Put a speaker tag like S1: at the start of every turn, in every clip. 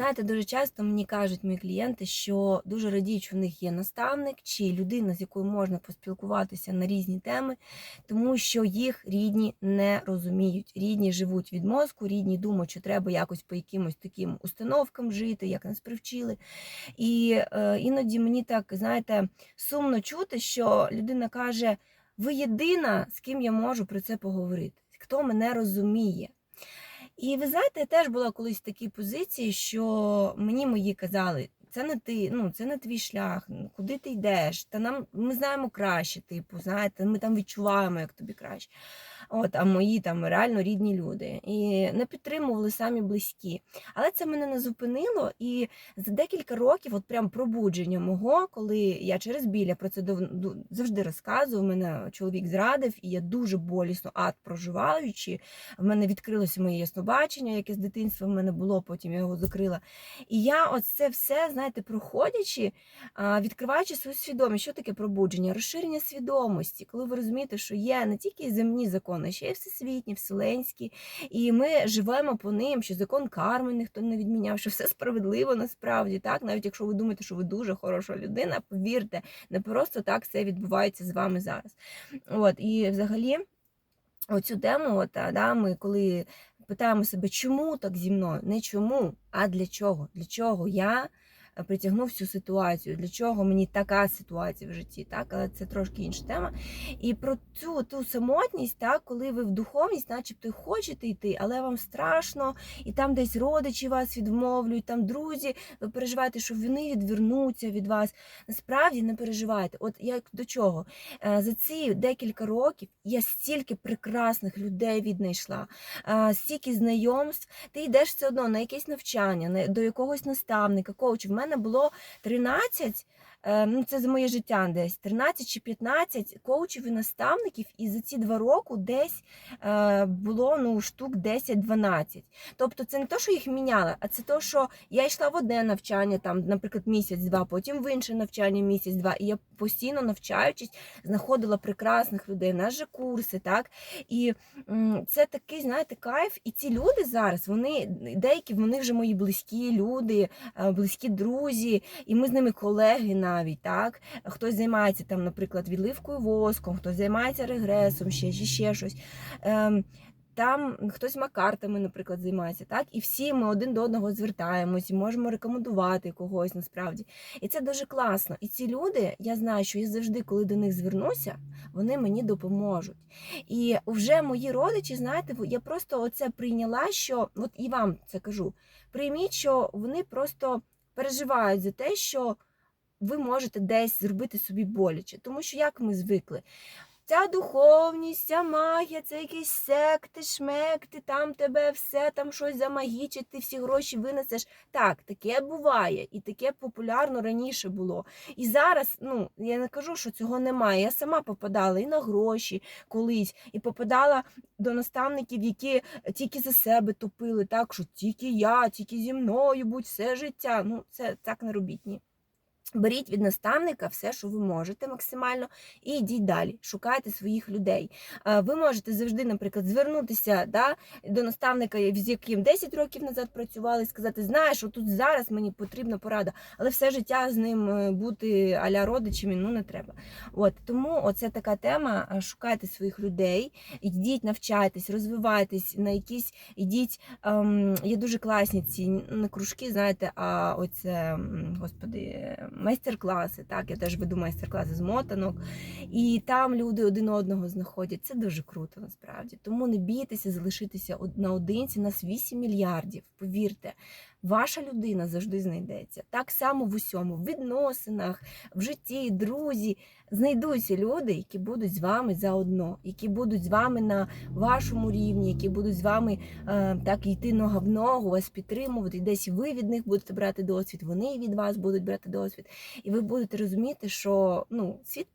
S1: Знаєте, дуже часто мені кажуть мої клієнти, що дуже радіють, що в них є наставник чи людина, з якою можна поспілкуватися на різні теми, тому що їх рідні не розуміють. Рідні живуть від мозку, рідні думають, що треба якось по якимось таким установкам жити, як нас привчили. І е, іноді мені так, знаєте, сумно чути, що людина каже: ви єдина, з ким я можу про це поговорити, хто мене розуміє. І ви знаєте, теж була колись в такій позиції, що мені мої казали, це не ти, ну це не твій шлях, куди ти йдеш? Та нам ми знаємо краще, типу, знаєте, ми там відчуваємо, як тобі краще. От, а мої там реально рідні люди. І не підтримували самі близькі. Але це мене не зупинило. І за декілька років, от прям пробудження мого, коли я через біль, я про це завжди розказую. Мене чоловік зрадив, і я дуже болісно ад проживаючи. В мене відкрилося моє яснобачення, яке з дитинства в мене було, потім я його закрила. І я оце все, знаєте, проходячи, відкриваючи свою свідомість, що таке пробудження, розширення свідомості, коли ви розумієте, що є не тільки земні закони, а ще й всесвітні, вселенські, і ми живемо по ним, що закон карми ніхто не відміняв, що все справедливо насправді, так навіть якщо ви думаєте, що ви дуже хороша людина, повірте, не просто так це відбувається з вами зараз. От і взагалі. Оцю тему, от, да, ми коли питаємо себе, чому так зі мною? Не чому, а для чого? Для чого я притягнув цю ситуацію? Для чого мені така ситуація в житті? Так, але це трошки інша тема. І про цю ту самотність, так, коли ви в духовність, начебто хочете йти, але вам страшно, і там десь родичі вас відмовлюють, там друзі, ви переживаєте, що вони відвернуться від вас. Насправді не переживайте. От як до чого? Е, За ці декілька років я стільки прекрасних людей віднайшла, е, стільки знайомств. Ти йдеш все одно на якесь навчання, до якогось наставника, коуча. Мене було 13, е, ну це за моє життя десь 13 чи 15 коучів і наставників, і за ці два роки десь е, було ну, штук 10-12. Тобто це не те, що їх міняли, а це те, що я йшла в одне навчання, там, наприклад, місяць-два, потім в інше навчання місяць-два. І я постійно навчаючись, знаходила прекрасних людей. У нас же курси, так? І це такий, знаєте, кайф. І ці люди зараз, вони деякі вони вже мої близькі люди, е, близькі друзі, і ми з ними колеги навіть. так? Хтось займається там, наприклад, відливкою воском, хтось займається регресом, ще, ще, щось. Ем, там хтось макартами, наприклад, займається, так? І всі ми один до одного звертаємось і можемо рекомендувати когось насправді. І це дуже класно. І ці люди, я знаю, що я завжди, коли до них звернуся, вони мені допоможуть. І вже мої родичі, знаєте, я просто оце прийняла, що от і вам це кажу. Прийміть, що вони просто переживають за те, що ви можете десь зробити собі боляче. Тому що як ми звикли. Ця духовність, ця магія, це якісь секти, шмекти, там тебе все там щось замагічить, ти всі гроші винесеш. Так, таке буває, і таке популярно раніше було. І зараз, ну я не кажу, що цього немає. Я сама попадала і на гроші колись, і попадала до наставників, які тільки за себе топили, так що тільки я, тільки зі мною будь все життя. Ну, це так не робіть ні. Беріть від наставника все, що ви можете максимально, і йдіть далі. Шукайте своїх людей. Е, Ви можете завжди, наприклад, звернутися да, до наставника, з яким 10 років назад працювали, і сказати, знаєш, отут зараз мені потрібна порада, але все життя з ним е, бути аля родичами ну не треба. От тому оце така тема. е, Шукайте своїх людей, йдіть, навчайтесь, розвивайтесь на якісь, ідіть. Ем, є дуже класні ці не кружки, знаєте, а оце, господи, майстер-класи. Так, я теж веду майстер-класи з мотанок, і там люди один одного знаходять. Це дуже круто насправді. Тому не бійтеся залишитися од- наодинці. Нас 8 мільярдів. Повірте, ваша людина завжди знайдеться. Так само в усьому, в відносинах, в житті, друзі. Знайдуться люди, які будуть з вами заодно, які будуть з вами на вашому рівні, які будуть з вами е, так йти нога в ногу, вас підтримувати. Десь ви від них будете брати досвід, вони від вас будуть брати досвід. І ви будете розуміти, що ну, світ,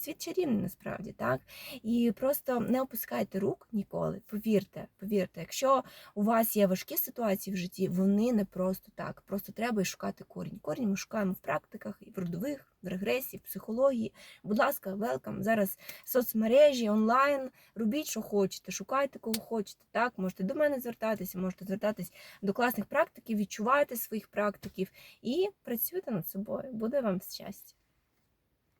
S1: світ чарівний насправді, так? І просто не опускайте рук ніколи. Повірте, повірте, якщо у вас є важкі ситуації в житті, вони не просто так. Просто треба і шукати корінь. Корінь ми шукаємо в практиках, і в родових, в регресії, в психології. Будь ласка, велкам. Зараз соцмережі, онлайн. Робіть, що хочете, шукайте кого хочете. Так, можете до мене звертатися, можете звертатись до класних практиків, відчувайте своїх практиків і працюйте над собою. Буде вам щастя.